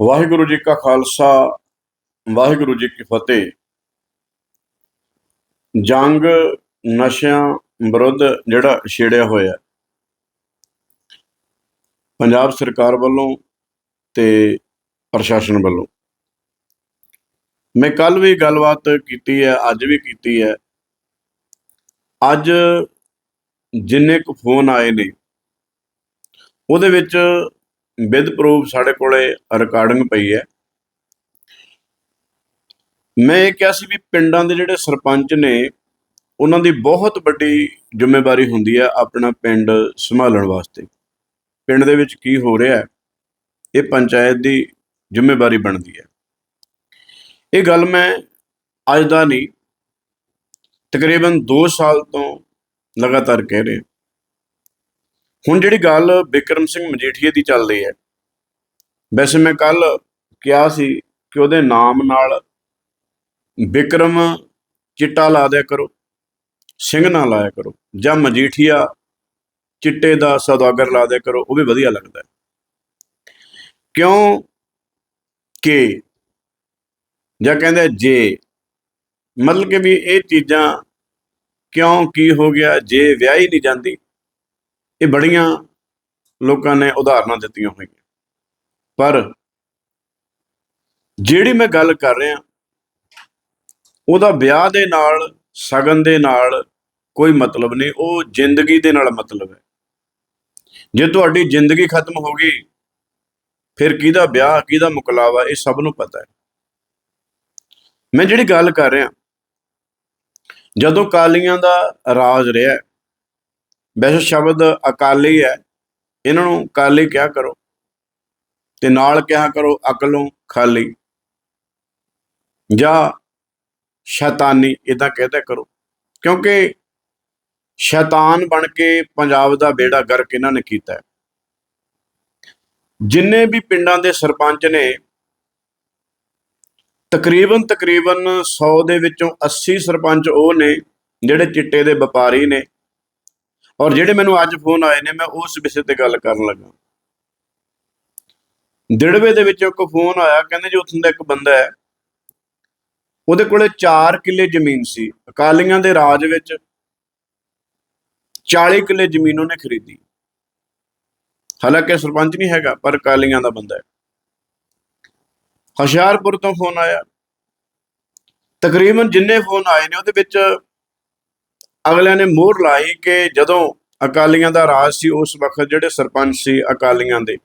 ਵਾਹਿਗੁਰੂ ਜੀ ਕਾ ਖਾਲਸਾ, ਵਾਹਿਗੁਰੂ ਜੀ ਕੀ ਫਤਿਹ। ਜੰਗ ਨਸ਼ਿਆਂ ਵਿਰੁੱਧ ਜਿਹੜਾ ਛੇੜਿਆ ਹੋਇਆ ਪੰਜਾਬ ਸਰਕਾਰ ਵੱਲੋਂ ਤੇ ਪ੍ਰਸ਼ਾਸਨ ਵੱਲੋਂ। ਮੈਂ ਕੱਲ ਵੀ ਗੱਲਬਾਤ ਕੀਤੀ ਹੈ, ਅੱਜ ਵੀ ਕੀਤੀ ਹੈ। ਅੱਜ ਜਿੰਨੇ ਕੁ ਫੋਨ ਆਏ ਨੇ, ਉਹਦੇ ਵਿੱਚ ਵਿਦ ਪ੍ਰੂਫ ਸਾਡੇ ਕੋਲੇ ਰਿਕਾਰਡਿੰਗ ਪਈ ਹੈ। ਮੈਂ ਇਹ ਕਿਹਾ ਸੀ ਵੀ ਪਿੰਡਾਂ ਦੇ ਜਿਹੜੇ ਸਰਪੰਚ ਨੇ, ਉਹਨਾਂ ਦੀ ਬਹੁਤ ਵੱਡੀ ਜ਼ਿੰਮੇਵਾਰੀ ਹੁੰਦੀ ਹੈ ਆਪਣਾ ਪਿੰਡ ਸੰਭਾਲਣ ਵਾਸਤੇ। ਪਿੰਡ ਦੇ ਵਿੱਚ ਕੀ ਹੋ ਰਿਹਾ ਹੈ, ਇਹ ਪੰਚਾਇਤ ਦੀ ਜ਼ਿੰਮੇਵਾਰੀ ਬਣਦੀ ਹੈ। ਇਹ ਗੱਲ ਮੈਂ ਅੱਜ ਦਾ ਨਹੀਂ, ਤਕਰੀਬਨ 2 ਸਾਲ ਤੋਂ ਲਗਾਤਾਰ ਕਹਿ ਰਿਹਾ। ਹੁਣ ਜਿਹੜੀ ਗੱਲ ਬਿਕਰਮ ਸਿੰਘ ਮਜੀਠੀਏ ਦੀ ਚੱਲਦੀ ਹੈ, ਵੈਸੇ ਮੈਂ ਕੱਲ ਕਿਹਾ ਸੀ ਕਿ ਉਹਦੇ ਨਾਮ ਨਾਲ ਬਿਕਰਮ ਚਿੱਟਾ ਲਾ ਦਿਆ ਕਰੋ, ਸਿੰਘ ਨਾ ਲਾਇਆ ਕਰੋ, ਜਾਂ ਮਜੀਠੀਆ ਚਿੱਟੇ ਦਾ ਸੌਦਾਗਰ ਲਾ ਦਿਆ ਕਰੋ, ਉਹ ਵੀ ਵਧੀਆ ਲੱਗਦਾ ਕਿਉਂ ਕਿ ਜਾਂ ਕਹਿੰਦੇ ਜੇ, ਮਤਲਬ ਕਿ ਵੀ ਇਹ ਚੀਜ਼ਾਂ ਕਿਉਂ ਕੀ ਹੋ ਗਿਆ, ਜੇ ਵਿਆਹ ਹੀ ਨਹੀਂ ਜਾਂਦੀ ਇਹ ਬੜੀਆਂ ਲੋਕਾਂ ਨੇ ਉਦਾਹਰਨਾਂ ਦਿੱਤੀਆਂ ਹੋਈਆਂ। ਪਰ ਜਿਹੜੀ ਮੈਂ ਗੱਲ ਕਰ ਰਿਹਾ, ਉਹਦਾ ਵਿਆਹ ਦੇ ਨਾਲ, ਸਗਨ ਦੇ ਨਾਲ ਕੋਈ ਮਤਲਬ ਨਹੀਂ, ਉਹ ਜ਼ਿੰਦਗੀ ਦੇ ਨਾਲ ਮਤਲਬ ਹੈ। ਜੇ ਤੁਹਾਡੀ ਜ਼ਿੰਦਗੀ ਖਤਮ ਹੋ ਗਈ, ਫਿਰ ਕਿਹਦਾ ਵਿਆਹ, ਕਿਹਦਾ ਮੁਕਲਾਵਾ, ਇਹ ਸਭ ਨੂੰ ਪਤਾ ਹੈ। ਮੈਂ ਜਿਹੜੀ ਗੱਲ ਕਰ ਰਿਹਾ, ਜਦੋਂ ਕਾਲੀਆਂ ਦਾ ਰਾਜ ਰਿਹਾ ਵੈਸੇ ਸ਼ਬਦ ਅਕਾਲੀ ਹੈ, ਇਹਨਾਂ ਨੂੰ ਅਕਾਲੀ ਕਿਹਾ ਕਰੋ ਤੇ ਨਾਲ ਕਿਹਾ ਕਰੋ ਅਕਲੋਂ ਖਾਲੀ ਜਾਂ ਸ਼ੈਤਾਨੀ ਇਦਾਂ ਕਹਦਾ ਕਰੋ। ਕਿਉਂਕਿ ਸ਼ੈਤਾਨ ਬਣ ਕੇ ਪੰਜਾਬ ਦਾ ਬੇੜਾ ਗਰਕ ਇਹਨਾਂ ਨੇ ਕੀਤਾ ਜਿੰਨੇ ਵੀ ਪਿੰਡਾਂ ਦੇ ਸਰਪੰਚ ਨੇ, ਤਕਰੀਬਨ ਤਕਰੀਬਨ 100 ਦੇ ਵਿੱਚੋਂ 80 ਸਰਪੰਚ ਉਹ ਨੇ ਜਿਹੜੇ ਚਿੱਟੇ ਦੇ ਵਪਾਰੀ ਨੇ। ਔਰ ਜਿਹੜੇ ਮੈਨੂੰ ਅੱਜ ਫੋਨ ਆਏ ਨੇ, ਮੈਂ ਉਸ ਵਿਸ਼ੇ ਤੇ ਗੱਲ ਕਰਨ ਲੱਗਾ। ਦਿੜਵੇ ਦੇ ਵਿੱਚ ਇੱਕ ਫੋਨ ਆਇਆ, ਕਹਿੰਦੇ ਜੀ ਉੱਥੋਂ ਦਾ ਇੱਕ ਬੰਦਾ ਹੈ, ਉਹਦੇ ਕੋਲੇ 4 ਕਿੱਲੇ ਜ਼ਮੀਨ ਸੀ। ਅਕਾਲੀਆਂ ਦੇ ਰਾਜ ਵਿੱਚ 40 ਕਿੱਲੇ ਜ਼ਮੀਨ ਉਹਨੇ ਖਰੀਦੀ। ਹਾਲਾਂਕਿ ਸਰਪੰਚ ਨਹੀਂ ਹੈਗਾ, ਪਰ ਅਕਾਲੀਆਂ ਦਾ ਬੰਦਾ ਹੈ। ਹੁਸ਼ਿਆਰਪੁਰ ਤੋਂ ਫੋਨ ਆਇਆ। ਤਕਰੀਬਨ ਜਿੰਨੇ ਫੋਨ ਆਏ ਨੇ, ਉਹਦੇ ਵਿੱਚ ਅਗਲਿਆਂ ਨੇ ਮੋਹਰ ਲਾਈ ਕਿ ਜਦੋਂ ਅਕਾਲੀਆਂ ਦਾ ਰਾਜ ਸੀ, ਉਸ ਵਕਤ ਜਿਹੜੇ ਸਰਪੰਚ ਸੀ ਅਕਾਲੀਆਂ ਦੇ,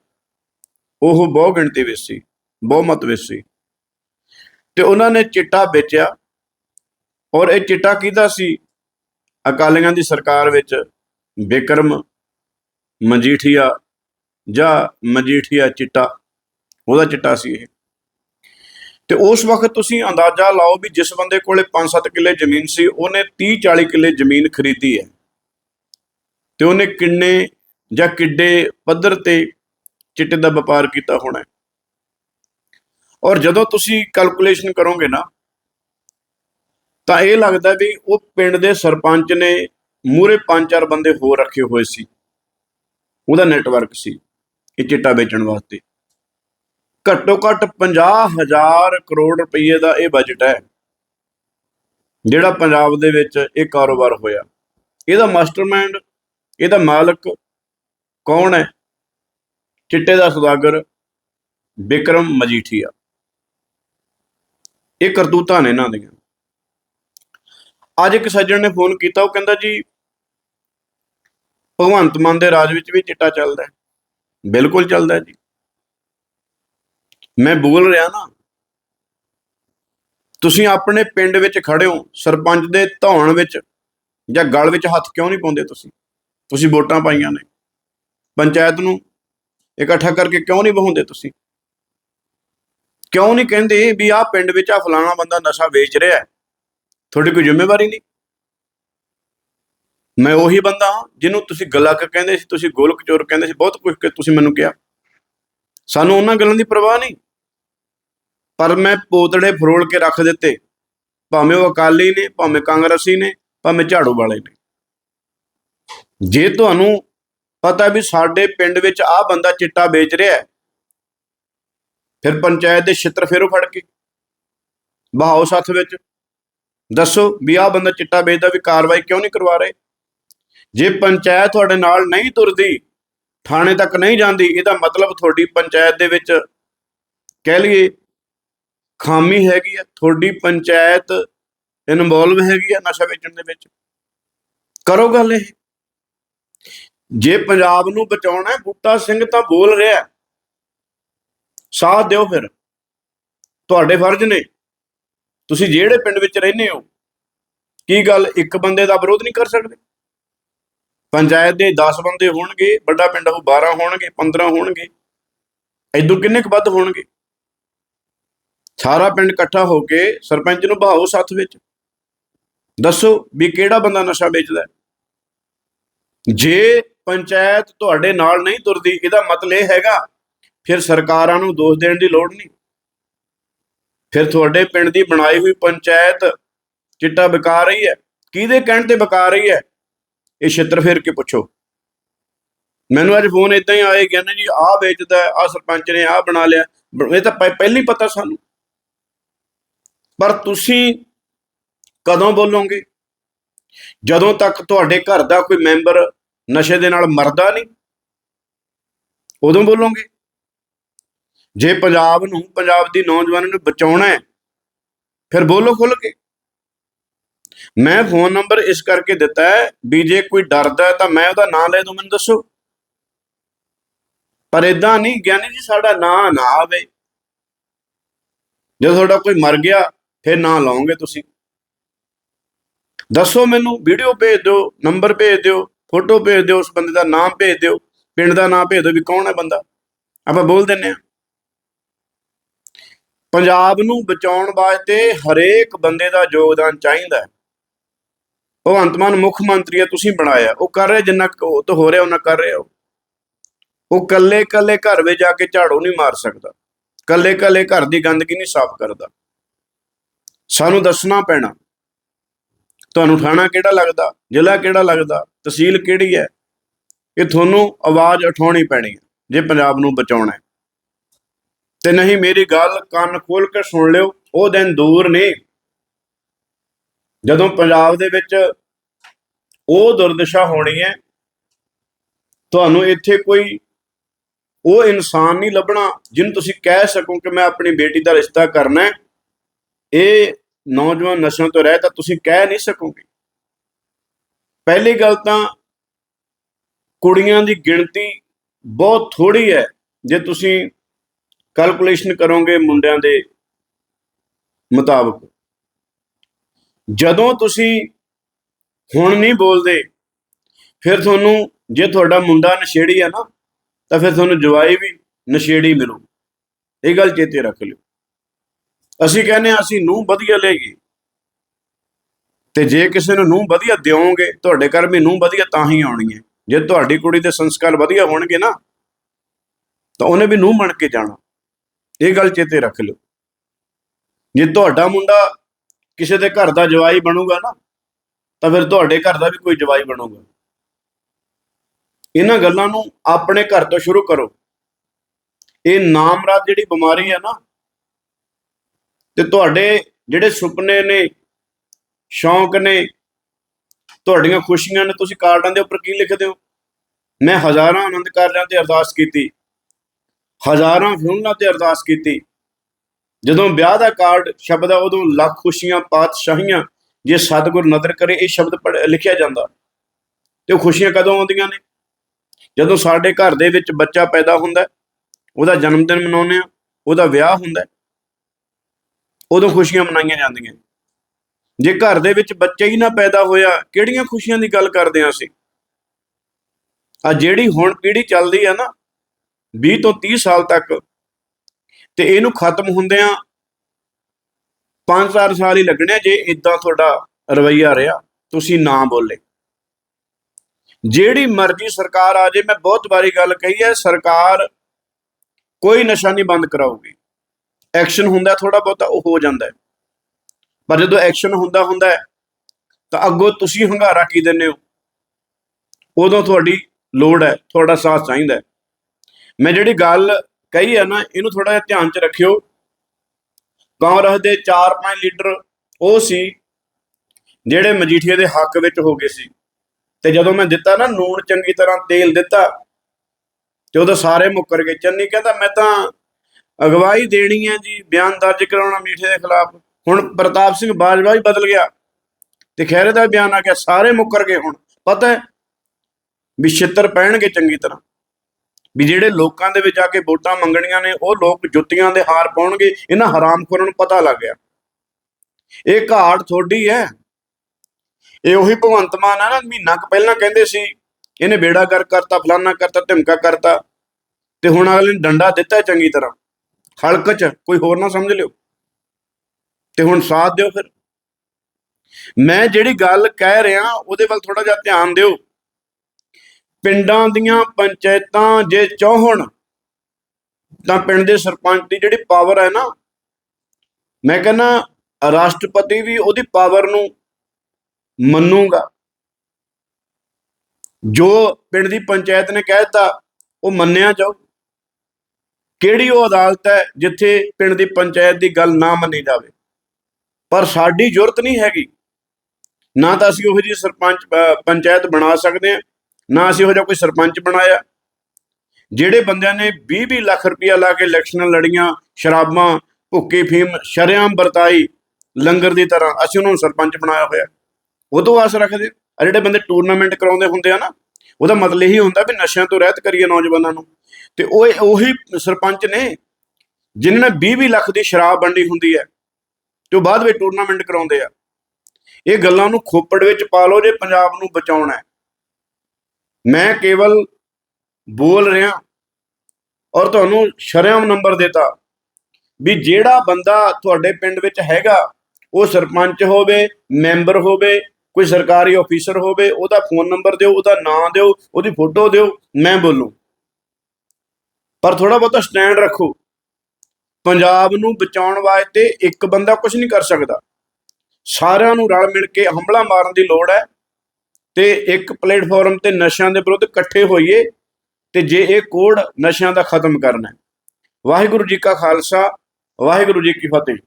ਉਹ ਬਹੁ ਗਿਣਤੀ ਵਿੱਚ ਸੀ ਬਹੁਮਤ ਵਿੱਚ ਸੀ। ਤੇ ਉਹਨਾਂ ਨੇ ਚਿੱਟਾ ਵੇਚਿਆ ਔਰ ਇਹ ਚਿੱਟਾ ਕਿਹਦਾ ਸੀ? ਅਕਾਲੀਆਂ ਦੀ ਸਰਕਾਰ ਵਿੱਚ ਬਿਕਰਮ ਮਜੀਠੀਆ ਜਾਂ ਮਜੀਠੀਆ ਚਿੱਟਾ, ਉਹਦਾ ਚਿੱਟਾ ਸੀ ਇਹ। ਤੇ ਉਸ ਵਕਤ ਤੁਸੀਂ ਅੰਦਾਜ਼ਾ ਲਾਓ ਵੀ ਜਿਸ ਬੰਦੇ ਕੋਲੇ 5-7 ਕਿੱਲੇ ਜ਼ਮੀਨ ਸੀ, ਉਹਨੇ 30-40 ਕਿੱਲੇ ਜ਼ਮੀਨ ਖਰੀਦੀ ਹੈ। ਤੇ ਉਹਨੇ ਕਿੰਨੇ ਜਾਂ ਕਿੱਡੇ ਪੱਧਰ ਤੇ ਚਿੱਟੇ ਦਾ ਵਪਾਰ ਕੀਤਾ ਹੋਣਾ ਔਰ ਜਦੋਂ ਤੁਸੀਂ ਕੈਲਕੂਲੇਸ਼ਨ ਕਰੋਗੇ ਨਾ, ਤਾਂ ਇਹ ਲੱਗਦਾ ਵੀ ਉਹ ਪਿੰਡ ਦੇ ਸਰਪੰਚ ਨੇ ਮੂਰੇ ਪੰਜ ਚਾਰ ਬੰਦੇ ਹੋਰ ਰੱਖੇ ਹੋਏ ਸੀ। ਉਹਦਾ ਨੈਟਵਰਕ ਸੀ, ਇਹ ਚਿੱਟਾ ਵੇਚਣ ਵਾਸਤੇ। ਘੱਟੋ ਘੱਟ 50000 ਕਰੋੜ ਰੁਪਏ ਦਾ ਇਹ ਬਜਟ ਹੈ। ਜਿਹੜਾ ਪੰਜਾਬ ਦੇ ਵਿੱਚ ਇਹ ਕਾਰੋਬਾਰ ਹੋਇਆ। ਇਹਦਾ ਮਾਸਟਰਮਾਈਂਡ ਇਹਦਾ ਮਾਲਕ ਕੌਣ ਹੈ? ਚਿੱਟੇ ਦਾ ਸੌਦਾਗਰ ਬਿਕਰਮ ਮਜੀਠੀਆ। ਇਹ ਕਰਤੂਤਾਂ ਨੇ ਇਹਨਾਂ ਦੀਆਂ। ਅੱਜ ਇੱਕ ਸੱਜਣ ਨੇ ਫੋਨ ਕੀਤਾ, ਉਹ ਕਹਿੰਦਾ ਜੀ, ਭਗਵੰਤ ਮਾਨ ਦੇ ਰਾਜ ਵਿੱਚ ਵੀ ਚਿੱਟਾ ਚੱਲਦਾ ਹੈ। ਬਿਲਕੁਲ ਚੱਲਦਾ ਹੈ ਜੀ। ਮੈਂ ਬੋਲ ਰਿਹਾ ਨਾ। ਤੁਸੀਂ ਆਪਣੇ ਪਿੰਡ ਵਿੱਚ ਖੜੇ ਹੋ, ਸਰਪੰਚ ਦੇ ਧੌਣ ਵਿੱਚ ਜਾਂ ਗਲ ਵਿੱਚ ਹੱਥ ਕਿਉਂ ਨਹੀਂ ਪਾਉਂਦੇ ਤੁਸੀਂ? ਤੁਸੀਂ ਵੋਟਾਂ ਪਾਈਆਂ ਨੇ। ਪੰਚਾਇਤ ਨੂੰ ਇਕੱਠਾ ਕਰਕੇ ਕਿਉਂ ਨਹੀਂ ਬਹਾਉਂਦੇ ਤੁਸੀਂ? ਕਿਉਂ ਨਹੀਂ ਕਹਿੰਦੇ ਵੀ ਆਹ ਪਿੰਡ ਵਿੱਚ ਆ ਫਲਾਣਾ ਬੰਦਾ ਨਸ਼ਾ ਵੇਚ ਰਿਹਾ ਹੈ? ਤੁਹਾਡੀ ਕੋਈ ਜ਼ਿੰਮੇਵਾਰੀ ਨਹੀਂ? ਮੈਂ ਉਹੀ ਬੰਦਾ ਹਾਂ ਜਿਹਨੂੰ ਤੁਸੀਂ ਗਲਕ ਕਹਿੰਦੇ ਸੀ, ਤੁਸੀਂ ਗੋਲਕ ਚੋਰ ਕਹਿੰਦੇ ਸੀ, ਬਹੁਤ ਕੁਝ ਤੁਸੀਂ ਮੈਨੂੰ ਕਿਹਾ। ਸਾਨੂੰ ਉਹਨਾਂ ਗੱਲਾਂ ਦੀ ਪਰਵਾਹ ਨਹੀਂ। ਪਰ ਮੈਂ ਪੋਤੜੇ ਫਰੋਲ ਕੇ ਰੱਖ ਦਿੱਤੇ। ਭਾਵੇਂ ਉਹ ਅਕਾਲੀ ਨੇ, ਭਾਵੇਂ ਕਾਂਗਰਸੀ ਨੇ, ਭਾਵੇਂ ਝਾੜੂ ਵਾਲੇ ਨੇ। ਜੇ ਤੁਹਾਨੂੰ ਪਤਾ ਵੀ ਸਾਡੇ ਪਿੰਡ ਵਿੱਚ ਆਹ ਬੰਦਾ ਚਿੱਟਾ ਵੇਚ ਰਿਹਾ ਹੈ, ਫਿਰ ਪੰਚਾਇਤ ਦੇ ਛਿੱਤਰ ਫੇਰੋ ਫੜ ਕੇ। ਬਹਾਓ ਸੱਥ ਵਿੱਚ। ਦੱਸੋ ਵੀ ਆਹ ਬੰਦਾ ਚਿੱਟਾ ਵੇਚਦਾ ਵੀ ਕਾਰਵਾਈ ਕਿਉਂ ਨਹੀਂ ਕਰਵਾ ਰਹੇ? ਜੇ ਪੰਚਾਇਤ ਤੁਹਾਡੇ ਨਾਲ ਨਹੀਂ ਤੁਰਦੀ ਥਾਣੇ ਤੱਕ ਨਹੀਂ ਜਾਂਦੀ, ਇਹਦਾ ਮਤਲਬ ਤੁਹਾਡੀ ਪੰਚਾਇਤ ਦੇ ਵਿੱਚ ਕਹਿ ਲਈਏ ਖਾਮੀ ਹੈਗੀ ਆ, ਤੁਹਾਡੀ ਪੰਚਾਇਤ ਇਨਵੋਲਵ ਹੈਗੀ ਆ ਨਸ਼ਾ ਵੇਚਣ ਦੇ ਵਿੱਚ। ਕਰੋ ਗੱਲ ਇਹ। ਜੇ ਪੰਜਾਬ ਨੂੰ ਬਚਾਉਣਾ ਬੂਟਾ ਸਿੰਘ ਤਾਂ ਬੋਲ ਰਿਹਾ ਸਾਥ ਦਿਓ ਫਿਰ। ਤੁਹਾਡੇ ਫਰਜ਼ ਨੇ। ਤੁਸੀਂ ਜਿਹੜੇ ਪਿੰਡ ਵਿੱਚ ਰਹਿੰਦੇ ਹੋ, ਕੀ ਗੱਲ ਇੱਕ ਬੰਦੇ ਦਾ ਵਿਰੋਧ ਨਹੀਂ ਕਰ ਸਕਦੇ? ਪੰਚਾਇਤ ਦੇ 10 ਬੰਦੇ ਹੋਣਗੇ, ਵੱਡਾ ਪਿੰਡ ਉਹ 12 ਹੋਣਗੇ 15 ਹੋਣਗੇ। ਐਦੋਂ ਕਿੰਨੇ ਕੁ ਵੱਧ ਹੋਣਗੇ? ਸਾਰਾ ਪਿੰਡ ਇਕੱਠਾ ਹੋ ਕੇ ਸਰਪੰਚ ਨੂੰ ਬਹਾਓ ਸੱਥ ਵਿੱਚ। ਦੱਸੋ ਵੀ ਕਿਹੜਾ ਬੰਦਾ ਨਸ਼ਾ ਵੇਚਦਾ ਜੇ ਪੰਚਾਇਤ ਤੁਹਾਡੇ ਨਾਲ ਨਹੀਂ ਤੁਰਦੀ, ਇਹਦਾ ਮਤਲਬ ਇਹ ਹੈਗਾ, ਫਿਰ ਸਰਕਾਰਾਂ ਨੂੰ ਦੋਸ਼ ਦੇਣ ਦੀ ਲੋੜ ਨਹੀਂ। ਫਿਰ ਤੁਹਾਡੇ ਪਿੰਡ ਦੀ ਬਣਾਈ ਹੋਈ ਪੰਚਾਇਤ ਚਿੱਟਾ ਵਿਕਾ ਰਹੀ ਹੈ। ਕਿਹਦੇ ਕਹਿਣ ਤੇ ਵਿਕਾ ਰਹੀ ਹੈ? ਇਹ ਛਿੱਤਰ ਫੇਰ ਕੇ ਪੁੱਛੋ। ਮੈਨੂੰ ਅੱਜ ਫੋਨ ਇਦਾਂ ਹੀ ਆਏ ਕਹਿੰਦੇ ਜੀ, ਆਹ ਵੇਚਦਾ, ਆਹ ਸਰਪੰਚ ਨੇ ਆਹ ਬਣਾ ਲਿਆ। ਇਹ ਤਾਂ ਪਹਿ- ਪਹਿਲਾਂ ਹੀ ਪਤਾ ਸਾਨੂੰ। ਪਰ ਤੁਸੀਂ ਕਦੋਂ ਬੋਲੋਗੇ? ਜਦੋਂ ਤੱਕ ਤੁਹਾਡੇ ਘਰ ਦਾ ਕੋਈ ਮੈਂਬਰ ਨਸ਼ੇ ਦੇ ਨਾਲ ਮਰਦਾ ਨਹੀਂ, ਉਦੋਂ ਬੋਲੋਗੇ? ਜੇ ਪੰਜਾਬ ਨੂੰ, ਪੰਜਾਬ ਦੀ ਨੌਜਵਾਨਾਂ ਨੂੰ ਬਚਾਉਣਾ ਹੈ, ਫਿਰ ਬੋਲੋ ਖੁੱਲ ਕੇ। ਮੈਂ ਫੋਨ ਨੰਬਰ ਇਸ ਕਰਕੇ ਦਿੱਤਾ ਹੈ ਵੀ ਜੇ ਕੋਈ ਡਰਦਾ ਹੈ ਤਾਂ ਮੈਂ ਉਹਦਾ ਨਾਂ ਲੈ ਦੂੰ, ਮੈਨੂੰ ਦੱਸੋ। ਪਰ ਇਦਾਂ ਨਹੀਂ, ਗਿਆਨੀ ਜੀ, ਸਾਡਾ ਨਾਂ ਨਾ ਆਵੇ। ਜੇ ਤੁਹਾਡਾ ਕੋਈ ਮਰ ਗਿਆ, ਫਿਰ ਨਾਂ ਲਾਓਗੇ ਤੁਸੀਂ। ਦੱਸੋ ਮੈਨੂੰ, ਵੀਡੀਓ ਭੇਜ ਦਿਓ, ਨੰਬਰ ਭੇਜ ਦਿਓ, ਫੋਟੋ ਭੇਜ ਦਿਓ, ਉਸ ਬੰਦੇ ਦਾ ਨਾਮ ਭੇਜ ਦਿਓ। ਪਿੰਡ ਦਾ ਨਾਮ ਭੇਜ ਦਿਓ ਵੀ ਕੌਣ ਹੈ ਬੰਦਾ। ਆਪਾਂ ਬੋਲ ਦਿੰਨੇ ਆ ਪੰਜਾਬ ਨੂੰ ਬਚਾਉਣ ਵਾਸਤੇ ਹਰੇਕ ਬੰਦੇ ਦਾ ਯੋਗਦਾਨ ਚਾਹੀਦਾ ਹੈ। ਭਗਵੰਤ ਮਾਨ ਮੁੱਖ ਮੰਤਰੀ ਹੈ ਤੁਸੀਂ ਬਣਾਇਆ, ਉਹ ਕਰ ਰਿਹਾ ਜਿੰਨਾ ਤੋਂ ਹੋ ਰਿਹਾ, ਉਹਨਾਂ ਕਰ ਰਿਹਾ ਉਹ ਉਹ ਕੱਲੇ ਕੱਲੇ ਘਰ ਵਿੱਚ ਜਾ ਕੇ ਝਾੜੂ ਨਹੀਂ ਮਾਰ ਸਕਦਾ। ਕੱਲੇ ਕੱਲੇ ਘਰ ਦੀ ਗੰਦਗੀ ਨਹੀਂ ਸਾਫ਼ ਕਰਦਾ। ਸਾਨੂੰ ਦੱਸਣਾ ਪੈਣਾ, ਤੁਹਾਨੂੰ ਥਾਣਾ ਕਿਹੜਾ ਲੱਗਦਾ, ਜ਼ਿਲ੍ਹਾ ਕਿਹੜਾ ਲੱਗਦਾ, ਤਹਿਸੀਲ ਕਿਹੜੀ ਹੈ? ਇਹ ਤੁਹਾਨੂੰ ਆਵਾਜ਼ ਉਠਾਉਣੀ ਪੈਣੀ ਹੈ, ਜੇ ਪੰਜਾਬ ਨੂੰ ਬਚਾਉਣਾ ਹੈ। ਤੇ ਨਹੀਂ, ਮੇਰੀ ਗੱਲ ਕੰਨ ਖੋਲ ਕੇ ਸੁਣ ਲਿਓ, ਉਹ ਦਿਨ ਦੂਰ ਨੇ। ਜਦੋਂ ਪੰਜਾਬ ਦੇ ਵਿੱਚ ਉਹ ਦੁਰਦਸ਼ਾ ਹੋਣੀ ਹੈ, ਤੁਹਾਨੂੰ ਇੱਥੇ ਕੋਈ ਉਹ ਇਨਸਾਨ ਨਹੀਂ ਲੱਭਣਾ ਜਿਹਨੂੰ ਤੁਸੀਂ ਕਹਿ ਸਕੋ ਕਿ ਮੈਂ ਆਪਣੀ ਬੇਟੀ ਦਾ ਰਿਸ਼ਤਾ ਕਰਨਾ ਹੈ, ਇਹ ਨੌਜਵਾਨ ਨਸ਼ਿਆਂ ਤੋਂ ਰਹਿ ਤਾਂ ਤੁਸੀਂ ਕਹਿ ਨਹੀਂ ਸਕੋਗੇ। ਪਹਿਲੀ ਗੱਲ ਤਾਂ ਕੁੜੀਆਂ ਦੀ ਗਿਣਤੀ ਬਹੁਤ ਥੋੜੀ ਹੈ, ਜੇ ਤੁਸੀਂ ਕੈਲਕੂਲੇਸ਼ਨ ਕਰੋਗੇ ਮੁੰਡਿਆਂ ਦੇ ਮੁਤਾਬਕ। ਜਦੋਂ ਤੁਸੀਂ ਹੁਣ ਨਹੀਂ ਬੋਲਦੇ, ਫਿਰ ਤੁਹਾਨੂੰ ਜੇ ਤੁਹਾਡਾ ਮੁੰਡਾ ਨਸ਼ੇੜੀ ਹੈ ਨਾ, ਤਾਂ ਫਿਰ ਤੁਹਾਨੂੰ ਜਵਾਈ ਵੀ ਨਸ਼ੇੜੀ ਮਿਲੂ। ਇਹ ਗੱਲ ਚੇਤੇ ਰੱਖ ਲਿਓ। ਅਸੀਂ ਕਹਿੰਦੇ ਹਾਂ, ਅਸੀਂ ਨੂੰ ਵਧੀਆ ਲੈਗੀ ਤੇ ਜੇ ਕਿਸੇ ਨੂੰ ਨੂੰ ਵਧੀਆ ਦਿਓਗੇ, ਤੁਹਾਡੇ ਘਰ ਵੀ ਨੂੰ ਵਧੀਆ ਤਾਂ ਹੀ ਆਉਣੀ ਹੈ ਜੇ ਤੁਹਾਡੀ ਕੁੜੀ ਦੇ ਸੰਸਕਾਰ ਵਧੀਆ ਹੋਣਗੇ ਨਾ, ਤਾਂ ਉਹਨੇ ਵੀ ਨੂੰ ਬਣ ਕੇ ਜਾਣਾ। ਇਹ ਗੱਲ ਚੇਤੇ ਰੱਖ ਲਿਓ। ਜੇ ਤੁਹਾਡਾ ਮੁੰਡਾ ਕਿਸੇ ਦੇ ਘਰ ਦਾ ਜਵਾਈ ਬਣੂਗਾ ਨਾ, ਤਾਂ ਫਿਰ ਤੁਹਾਡੇ ਘਰ ਦਾ ਵੀ ਕੋਈ ਜਵਾਈ ਬਣੂਗਾ। ਇਹਨਾਂ ਗੱਲਾਂ ਨੂੰ ਆਪਣੇ ਘਰ ਤੋਂ ਸ਼ੁਰੂ ਕਰੋ। ਇਹ ਨਾਮਰਾਤ ਜਿਹੜੀ ਬਿਮਾਰੀ ਹੈ ਨਾ, ਤੇ ਤੁਹਾਡੇ ਜਿਹੜੇ ਸੁਪਨੇ ਨੇ, ਸ਼ੌਂਕ ਨੇ, ਤੁਹਾਡੀਆਂ ਖੁਸ਼ੀਆਂ ਨੇ, ਤੁਸੀਂ ਕਾਰਡਾਂ ਦੇ ਉੱਪਰ ਕੀ ਲਿਖਦੇ ਹੋ? ਮੈਂ ਹਜ਼ਾਰਾਂ ਆਨੰਦ ਕਾਰਜਾਂ ਤੇ ਅਰਦਾਸ ਕੀਤੀ, ਹਜ਼ਾਰਾਂ ਫਿਊਨਲਾਂ ਤੇ ਅਰਦਾਸ ਕੀਤੀ ਜਦੋਂ ਵਿਆਹ ਦਾ ਕਾਰਡ ਸ਼ਬਦ ਆ ਉਦੋਂ ਲੱਖ ਖੁਸ਼ੀਆਂ, ਪਾਤਸ਼ਾਹੀਆਂ ਜੇ ਸਤਿਗੁਰ ਨਦਰ ਕਰੇ, ਇਹ ਸ਼ਬਦ ਪੜ੍ਹ- ਲਿਖਿਆ ਜਾਂਦਾ। ਤੇ ਉਹ ਖੁਸ਼ੀਆਂ ਕਦੋਂ ਆਉਂਦੀਆਂ ਨੇ? ਜਦੋਂ ਸਾਡੇ ਘਰ ਦੇ ਵਿੱਚ ਬੱਚਾ ਪੈਦਾ ਹੁੰਦਾ, ਉਹਦਾ ਜਨਮ ਦਿਨ ਮਨਾਉਂਦੇ ਆ ਉਹਦਾ ਵਿਆਹ ਹੁੰਦਾ, ਉਦੋਂ ਖੁਸ਼ੀਆਂ ਮਨਾਈਆਂ ਜਾਂਦੀਆਂ। ਜੇ ਘਰ ਦੇ ਵਿੱਚ ਬੱਚਾ ਹੀ ਨਾ ਪੈਦਾ ਹੋਇਆ, ਕਿਹੜੀਆਂ ਖੁਸ਼ੀਆਂ ਦੀ ਗੱਲ ਕਰਦੇ ਆ ਅਸੀਂ? ਆ ਜਿਹੜੀ ਹੁਣ ਪੀੜ੍ਹੀ ਚੱਲਦੀ ਆ ਨਾ 20 ਤੋਂ 30 ਸਾਲ ਤੱਕ ਤੇ ਇਹਨੂੰ ਖਤਮ ਹੁੰਦਿਆਂ 5-4 ਸਾਲ ਹੀ ਲੱਗਣੇ ਆ ਜੇ ਇਦਾਂ ਤੁਹਾਡਾ ਰਵਈਆ ਰਿਹਾ, ਤੁਸੀਂ ਨਾ ਬੋਲੇ। ਜਿਹੜੀ ਮਰਜ਼ੀ ਸਰਕਾਰ ਆ ਜੇ, ਮੈਂ ਬਹੁਤ ਵਾਰੀ ਗੱਲ ਕਹੀ ਹੈ, ਸਰਕਾਰ ਕੋਈ ਨਸ਼ਾ ਨਹੀਂ ਬੰਦ ਕਰਾਊਗੀ। ਐਕਸ਼ਨ ਹੁੰਦਾ ਥੋੜਾ ਬਹੁਤਾ, ਉਹ ਹੋ ਜਾਂਦਾ ਹੈ। ਪਰ ਜਦੋਂ ਐਕਸ਼ਨ ਹੁੰਦਾ ਹੁੰਦਾ ਹੈ, ਤਾਂ ਅੱਗੋਂ ਤੁਸੀਂ ਹੰਗਾਰਾ ਕੀ ਦਿੰਦੇ ਹੋ? ਉਦੋਂ ਤੁਹਾਡੀ ਲੋੜ ਹੈ, ਤੁਹਾਡਾ ਸਾਥ ਚਾਹੀਦਾ ਮੈਂ ਜਿਹੜੀ ਗੱਲ ਕਹੀ ਹੈ ਨਾ, ਇਹਨੂੰ ਥੋੜਾ ਜਿਹਾ ਧਿਆਨ 'ਚ ਰੱਖਿਓ। ਕਾਂਗਰਸ ਦੇ 4-5 ਲੀਡਰ ਉਹ ਸੀ, ਜਿਹੜੇ ਮਜੀਠੀਏ ਦੇ ਹੱਕ ਵਿੱਚ ਹੋ ਗਏ ਸੀ। ਤੇ ਜਦੋਂ ਮੈਂ ਦਿੱਤਾ ਨਾ ਨੂਣ ਚੰਗੀ ਤਰ੍ਹਾਂ ਤੇਲ ਦਿੱਤਾ, ਤੇ ਉਦੋਂ ਸਾਰੇ ਮੁੱਕਰ ਗਏ। ਚੰਨੀ ਕਹਿੰਦਾ, ਮੈਂ ਤਾਂ ਅਗਵਾਈ ਦੇਣੀ ਹੈ ਜੀ, ਬਿਆਨ ਦਰਜ ਕਰਾਉਣਾ ਮੀਠੇ ਦੇ ਖਿਲਾਫ। ਹੁਣ ਪ੍ਰਤਾਪ ਸਿੰਘ ਬਾਜਵਾ ਵੀ ਬਦਲ ਗਿਆ। ਤੇ ਖੈਰੇ ਦਾ ਬਿਆਨ ਆ ਗਿਆ, ਸਾਰੇ ਮੁੱਕਰ ਗਏ ਹੁਣ। ਪਤਾ ਹੈ ਵੀ ਛਿੱਤਰ ਪੈਣਗੇ ਚੰਗੀ ਤਰ੍ਹਾਂ। ਵੀ ਜਿਹੜੇ ਲੋਕਾਂ ਦੇ ਵਿੱਚ ਆ ਕੇ ਵੋਟਾਂ ਮੰਗਣੀਆਂ ਨੇ, ਉਹ ਲੋਕ ਜੁੱਤੀਆਂ ਦੇ ਹਾਰ ਪਾਉਣਗੇ, ਇਹਨਾਂ ਹਰਾਮਖੋਰਾਂ ਨੂੰ ਪਤਾ ਲੱਗ ਗਿਆ। ਇਹ ਘਾਟ ਥੋੜੀ ਹੈ। ਇਹ ਉਹੀ ਭਗਵੰਤ ਮਾਨ ਆ ਨਾ, ਮਹੀਨਾ ਕੁ ਪਹਿਲਾਂ ਕਹਿੰਦੇ ਸੀ, ਇਹਨੇ ਬੇੜਾ ਕਰ ਕਰਤਾ, ਫਲਾਨਾ ਕਰਤਾ, ਧਮਕਾ ਕਰਤਾ, ਤੇ ਹੁਣ ਅਗਲੇ ਨੇ ਡੰਡਾ ਦਿੱਤਾ ਚੰਗੀ ਤਰ੍ਹਾਂ। ਹਲਕ ਚ, ਕੋਈ ਹੋਰ ਨਾ ਸਮਝ ਲਿਓ। ਤੇ ਹੁਣ ਸਾਥ ਦਿਓ ਫਿਰ। ਮੈਂ ਜਿਹੜੀ ਗੱਲ ਕਹਿ ਰਿਹਾ, ਉਹਦੇ ਵੱਲ ਥੋੜਾ ਜਿਹਾ ਧਿਆਨ ਦਿਓ। ਪਿੰਡਾਂ ਦੀਆਂ ਪੰਚਾਇਤਾਂ ਜੇ ਚਾਹਣ, ਤਾਂ ਪਿੰਡ ਦੇ ਸਰਪੰਚ ਦੀ ਜਿਹੜੀ ਪਾਵਰ ਹੈ ਨਾ, ਮੈਂ ਕਹਿੰਦਾ ਰਾਸ਼ਟਰਪਤੀ ਵੀ ਉਹਦੀ ਪਾਵਰ ਨੂੰ ਮੰਨੂਗਾ। ਜੋ ਪਿੰਡ ਦੀ ਪੰਚਾਇਤ ਨੇ ਕਹਿ ਦਿੱਤਾ, ਉਹ ਮੰਨਿਆ ਜਾਓ ਕਿਹੜੀ ਉਹ ਅਦਾਲਤ ਹੈ ਜਿੱਥੇ ਪਿੰਡ ਦੀ ਪੰਚਾਇਤ ਦੀ ਗੱਲ ਨਾ ਮੰਨੀ ਜਾਵੇ? ਪਰ ਸਾਡੀ ਜ਼ਰੂਰਤ ਨਹੀਂ ਹੈਗੀ। ਨਾ ਤਾਂ ਅਸੀਂ ਉਹ ਜਿਹੀ ਸਰਪੰਚ ਪੰਚਾਇਤ ਬਣਾ ਸਕਦੇ ਹਾਂ ਨਾ ਅਸੀਂ ਉਹੋ ਜਿਹਾ ਕੋਈ ਸਰਪੰਚ ਬਣਾਇਆ। ਜਿਹੜੇ ਬੰਦਿਆਂ ਨੇ 20-20 ਲੱਖ ਰੁਪਇਆ ਲਾ ਕੇ ਇਲੈਕਸ਼ਨਾਂ ਲੜੀਆਂ, ਸ਼ਰਾਬਾਂ ਭੁੱਕੀ ਫੀਮ, ਸ਼ਰੇਆਮ ਵਰਤਾਈ ਲੰਗਰ ਦੀ ਤਰ੍ਹਾਂ, ਅਸੀਂ ਉਹਨਾਂ ਨੂੰ ਸਰਪੰਚ ਬਣਾਇਆ ਹੋਇਆ। ਉਹ ਤੋਂ ਆਸ ਰੱਖਦੇ। ਆ ਜਿਹੜੇ ਬੰਦੇ ਟੂਰਨਾਮੈਂਟ ਕਰਾਉਂਦੇ ਹੁੰਦੇ ਆ ਨਾ, ਉਹਦਾ ਮਤਲਬ ਇਹੀ ਹੁੰਦਾ ਵੀ ਨਸ਼ਿਆਂ ਤੋਂ ਰਹਿਤ ਕਰੀਏ ਨੌਜਵਾਨਾਂ ਨੂੰ। ਤੇ ਉਹ ਉਹੀ ਸਰਪੰਚ ਨੇ, ਜਿਨ੍ਹਾਂ ਨੇ 20-20 ਲੱਖ ਦੀ ਸ਼ਰਾਬ ਵੰਡੀ ਹੁੰਦੀ ਹੈ, ਤੇ ਉਹ ਬਾਅਦ ਵਿੱਚ ਟੂਰਨਾਮੈਂਟ ਕਰਾਉਂਦੇ ਆ। ਇਹ ਗੱਲਾਂ ਨੂੰ ਖੋਪੜ ਵਿੱਚ ਪਾ ਲਓ ਜੇ ਪੰਜਾਬ ਨੂੰ ਬਚਾਉਣਾ ਹੈ। ਮੈਂ ਕੇਵਲ ਬੋਲ ਰਿਹਾ ਔਰ ਤੁਹਾਨੂੰ ਸ਼ਰਮ ਨੰਬਰ ਦਿੱਤਾ ਵੀ ਜਿਹੜਾ ਬੰਦਾ ਤੁਹਾਡੇ ਪਿੰਡ ਵਿੱਚ ਹੈਗਾ, ਉਹ ਸਰਪੰਚ ਹੋਵੇ, ਮੈਂਬਰ ਹੋਵੇ, ਕੋਈ ਸਰਕਾਰੀ ਅਫੀਸਰ ਹੋਵੇ, ਉਹਦਾ ਫੋਨ ਨੰਬਰ ਦਿਓ, ਉਹਦਾ ਨਾਂ ਦਿਓ, ਉਹਦੀ ਫੋਟੋ ਦਿਓ, ਮੈਂ ਬੋਲੂ। ਪਰ ਥੋੜਾ ਬਹੁਤਾ ਸਟੈਂਡ ਰੱਖੋ। ਪੰਜਾਬ ਨੂੰ ਬਚਾਉਣ ਵਾਸਤੇ ਇੱਕ ਬੰਦਾ ਕੁਝ ਨਹੀਂ ਕਰ ਸਕਦਾ। ਸਾਰਿਆਂ ਨੂੰ ਰਲ ਮਿਲ ਕੇ ਹਮਲਾ ਮਾਰਨ ਦੀ ਲੋੜ ਹੈ। ਤੇ ਇੱਕ ਪਲੇਟਫਾਰਮ ਤੇ ਨਸ਼ਿਆਂ ਦੇ ਵਿਰੁੱਧ ਇਕੱਠੇ ਹੋਈਏ ਤੇ ਜੇ ਇਹ ਕੋਡ ਨਸ਼ਿਆਂ ਦਾ ਖਤਮ ਕਰਨਾ ਹੈ। ਵਾਹਿਗੁਰੂ ਜੀ ਕਾ ਖਾਲਸਾ, ਵਾਹਿਗੁਰੂ ਜੀ ਕੀ ਫਤਿਹ।